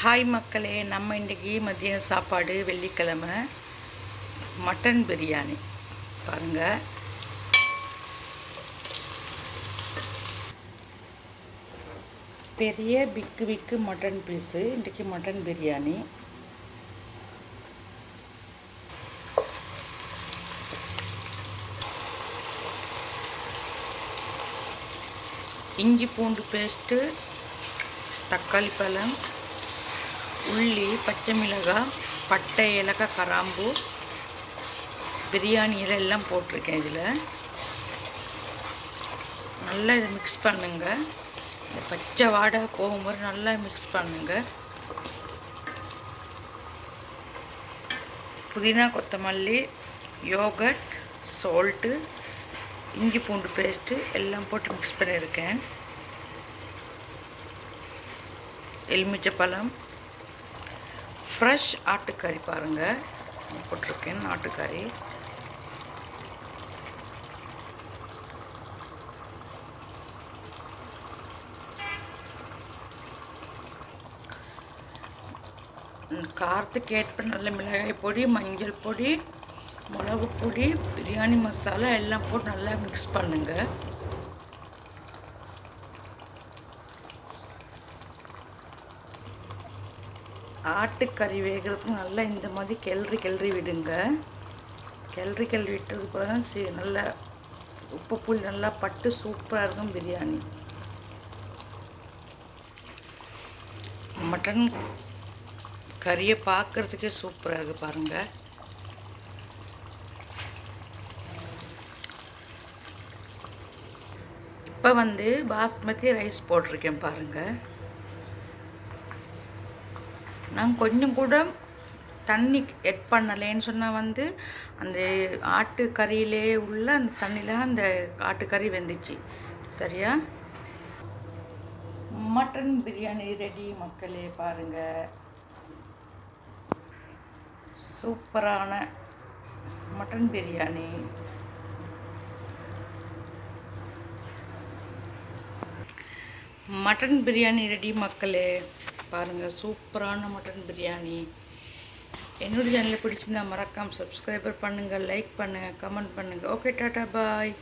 Hi மக்களே நம்ம இன்றைக்கி மதியம் சாப்பாடு வெள்ளிக்கிழமை. மட்டன் பிரியாணி. பாருங்கள் பெரிய பிக்கு பிக்கு மட்டன் பீஸு இன்றைக்கி மட்டன் பிரியாணி. இஞ்சி பூண்டு பேஸ்ட்டு தக்காளி பழம் உள்ளி பச்சை மிளகாய் பட்டை ஏலக்காய் கராம்பு பிரியாணி இலை எல்லாம் போட்டிருக்கேன் இதில். நல்லா இதை மிக்ஸ் பண்ணுங்க. இந்த பச்சை வாடை போகும்போது நல்லா மிக்ஸ் பண்ணுங்க. புதினா கொத்தமல்லி யோகட் சால்ட்டு இஞ்சி பூண்டு பேஸ்ட்டு எல்லாம் போட்டு மிக்ஸ் பண்ணியிருக்கேன். எலுமிச்சை பழம் ஃப்ரெஷ் ஆட்டுக்கறி பாருங்கள் போட்டிருக்கேன் ஆட்டுக்கறி. காரத்துக்கு ஏற்ப நல்ல மிளகாய் பொடி மஞ்சள் பொடி மிளகு பொடி பிரியாணி மசாலா எல்லாம் போட்டு நல்லா மிக்ஸ் பண்ணுங்கள் ஆட்டுக்கறி வேகிறதுக்கு நல்லா இந்த மாதிரி கிளறி கிளறி விடுங்க. கிளறி கிளறி விட்டதுக்கு பிறகு தான் சி நல்லா உப்பு புளி நல்லா பட்டு சூப்பராக இருக்கும் பிரியாணி. மட்டன் கறியை பார்க்குறதுக்கே சூப்பராக இருக்குது பாருங்கள் இப்போ வந்து பாஸ்மதி ரைஸ் போட்டிருக்கேன் பாருங்கள் நான் கொஞ்சம் கூட தண்ணி எட் பண்ணலேன்னு சொன்னால் வந்து அந்த ஆட்டுக்கறியிலே உள்ள அந்த தண்ணியில் அந்த ஆட்டுக்கறி வெந்துச்சு. சரியா? மட்டன் பிரியாணி ரெடி மக்களே பாருங்கள் சூப்பரான mutton biryani. Mutton biryani ready மக்களே. பாருங்கள் சூப்பரான மட்டன் பிரியாணி. என்னோடய சேனலில் பிடிச்சிருந்தா மறக்காமல் சப்ஸ்கிரைபர் பண்ணுங்கள் லைக் பண்ணுங்கள் கமெண்ட் பண்ணுங்கள் ஓகே டாட்டா பாய்